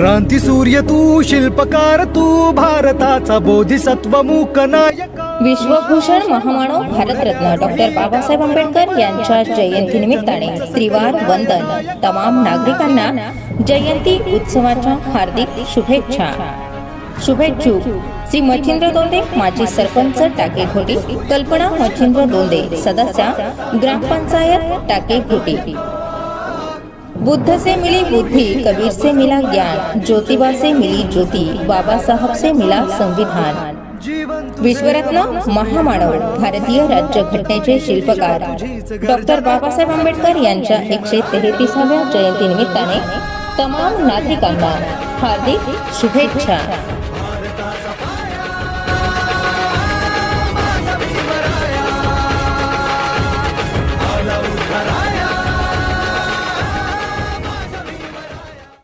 क्रांती सूर्य तू शिल्पकार तू भारताचा बोधिसत्व मूक नायक. विश्वभूषण महामानव भारतरत्न डॉक्टर बाबासाहेब आंबेडकर यांच्या जयंतीनिमित्ताने त्रिवार वंदन तमाम नागरिकांना जयंती उत्सवाच्या हार्दिक शुभेच्छा. शुभेच्छुक श्री मच्छिंद्र दोंदे माजी सरपंच टाके घोटी कल्पना मच्छिंद्र दोंदे सदस्या ग्रामपंचायत टाके घोटी. बुद्ध से मिली बुद्धि कबीर से मिला ज्ञान ज्योतिबा से मिली ज्योति बाबा साहब से मिला संविधान. विश्वरत्न महामानव भारतीय राज्यघटनेचे शिल्पकार. डॉक्टर बाबासाहेब आंबेडकर यांच्या एकशे तेहतीसाव्या जयंतीनिमित्ताने तमाम नागरिकांना हार्दिक शुभेच्छा.